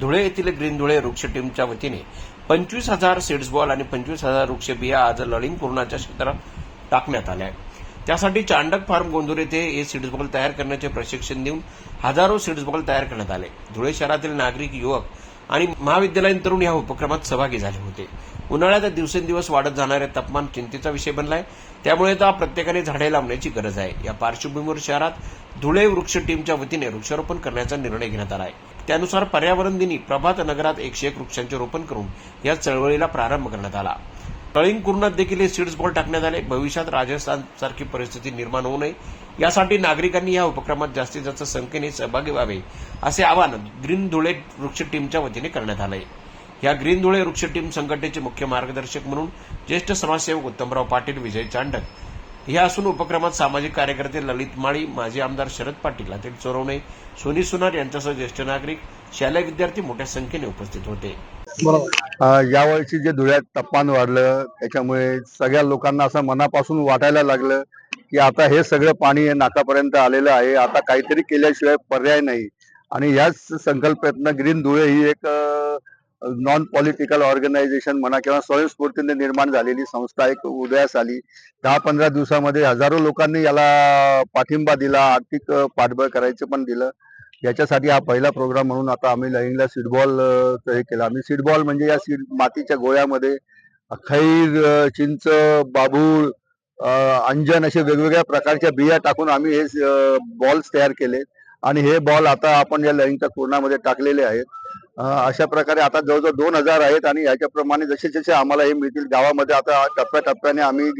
धुळे येथील ग्रीन धुळे वृक्ष टीमच्या वतीने पंचवीस हजार सीड्स बॉल आणि पंचवीस हजार वृक्ष बिया आज लळिंग कोरोनाच्या क्षेत्रात टाकण्यात आल्या त्यासाठी चांडक फार्म गोंदूर येथे हे सीड्स बॉल तयार करण्याचे प्रशिक्षण देऊन हजारो सीड्स बॉल तयार करण्यात आले. धुळे शहरातील नागरिक युवक आणि महाविद्यालयीन तरुण या उपक्रमात सहभागी झाले होते. उन्हाळ्यात दिवसेंदिवस वाढत जाणारे तापमान चिंतेचा विषय बनलाय. त्यामुळे आता प्रत्येकाने झाडे लावण्याची गरज आहे. या पार्श्वभूमीवर शहरात धुळे वृक्ष टीमच्या वतीने वृक्षारोपण करण्याचा निर्णय घेण्यात आला आहे त्यानुसार पर्यावरण दिनी प्रभात नगरात एकशे एक वृक्षांचे रोपण करून या चळवळीला प्रारंभ करण्यात आला. तळिंग कुर्णात देखील हे सीड्स बॉल टाकण्यात आले. भविष्यात राजस्थान सारखी परिस्थिती निर्माण होऊ नये. यासाठी नागरिकांनी या उपक्रमात जास्तीत जास्त संख्येने सहभागी व्हावे असे आवाहन ग्रीन धुळे वृक्ष टीमच्या वतीने करण्यात आले या ग्रीन धुळे वृक्ष टीम संघटनेचे मुख्य मार्गदर्शक म्हणून ज्येष्ठ समाजसेवक उत्तमराव पाटील विजय चांडक हे असून उपक्रमात सामाजिक कार्यकर्ते ललित माळी माजी आमदार शरद पाटील अतिल चोरवणे सोनी सुनार यांच्यासह ज्येष्ठ नागरिक शालेय विद्यार्थी मोठ्या संख्येने उपस्थित होते. अ, जे धुळ्यात तापमान वाढलं त्याच्यामुळे सगळ्या लोकांना असं मनापासून वाटायला लागलं की आता हे सगळं पाणी नाकापर्यंत आलेलं आहे आता काहीतरी केल्याशिवाय पर्याय नाही. आणि याच संकल्पनेतनं ग्रीन धुळे ही एक नॉन पॉलिटिकल ऑर्गनायझेशन म्हणा किंवा स्वयंस्फूर्तीने निर्माण झालेली संस्था एक उदयास आली. दहा पंधरा दिवसामध्ये हजारो लोकांनी याला पाठिंबा दिला आर्थिक पाठबळ करायचं पण दिलं. याच्यासाठी हा पहिला प्रोग्राम म्हणून आता आम्ही लईंगला सीडबॉल हे केलं. आम्ही सीडबॉल म्हणजे या सीड मातीच्या गोळ्यामध्ये खैर चिंच बाभूळ अंजन असे वेगवेगळ्या प्रकारच्या बिया टाकून आम्ही हे बॉल्स तयार केले. आणि हे बॉल आता आपण या लईंगच्या कुरणामध्ये टाकलेले आहेत. अशा प्रकारे आता जवळजवळ दोन हजार आहेत आणि याच्याप्रमाणे जसे जसे आम्हाला हे मिळतील गावामध्ये आता टप्प्याटप्प्याने आम्ही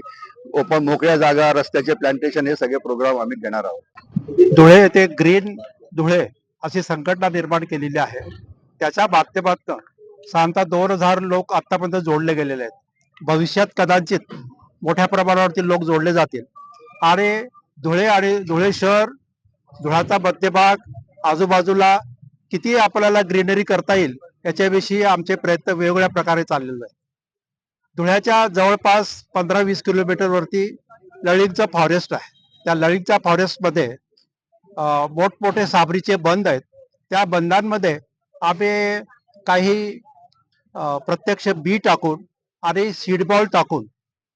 ओपन मोकळ्या जागा रस्त्याचे प्लांटेशन हे सगळे प्रोग्राम आम्ही घेणार आहोत. धुळे येथे ग्रीन धुळे अशी संघटना निर्माण केलेली आहे. त्याच्या माध्यमातून साधारणतः दोन हजार लोक आतापर्यंत जोडले गेलेले आहेत. भविष्यात कदाचित मोठ्या प्रमाणावरती लोक जोडले जातील. आणि धुळे आणि धुळे शहर धुळाचा मध्यभाग आजूबाजूला किती आपल्याला ग्रीनरी करता येईल याच्याविषयी आमचे प्रयत्न वेगवेगळ्या प्रकारे चाललेले आहेत. धुळ्याच्या जवळपास पंधरा वीस किलोमीटर वरती लळिंगचं फॉरेस्ट आहे. त्या लळिंगच्या फॉरेस्टमध्ये मोठमोठे साबरीचे बंद आहेत. त्या बंदांमध्ये आम्ही काही प्रत्यक्ष बी टाकून आणि सीडबॉल टाकून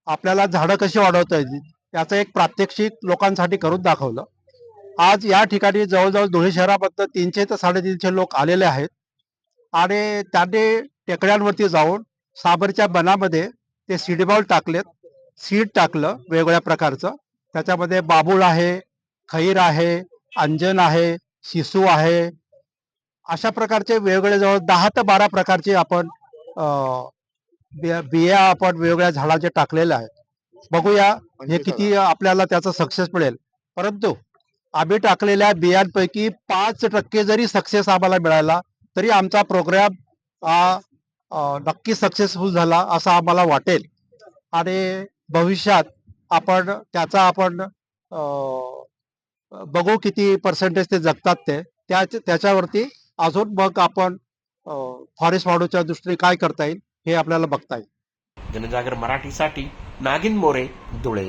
आपल्याला झाडं कशी वाढवता येतील याचं एक प्रात्यक्षिक लोकांसाठी करून दाखवलं. आज या ठिकाणी जवळजवळ धुळे शहराबद्दल तीनशे ते साडेतीनशे लोक आलेले आहेत आणि त्यांनी टेकड्यांवरती जाऊन साबरच्या बनामध्ये ते सीडबॉल टाकलेत. सीड टाकलं वेगवेगळ्या प्रकारचं. त्याच्यामध्ये बाबूळ आहे खैर आहे अंजन आहे शिसू आहे अशा प्रकारचे वेगवेगळे जवळ दहा ते बारा प्रकारचे आपण बिया आपण वेगवेगळ्या झाडाचे टाकलेले आहेत. बघूया हे किती आपल्याला त्याचा सक्सेस मिळेल. परंतु आम्ही टाकलेल्या बियांपैकी पाच टक्के जरी सक्सेस आम्हाला मिळाला तरी आमचा प्रोग्राम हा नक्की सक्सेसफुल झाला असं आम्हाला वाटेल. आणि भविष्यात आपण त्याचा आपण बघू किती पर्सेंटेज ते जगतात ते. त्याच्यावरती अजून मग आपण फॉरेस्ट वाढूच्या दृष्टीने काय करता येईल हे आपल्याला बघता येईल. जनजागर मराठीसाठी नागिन मोरे धुळे.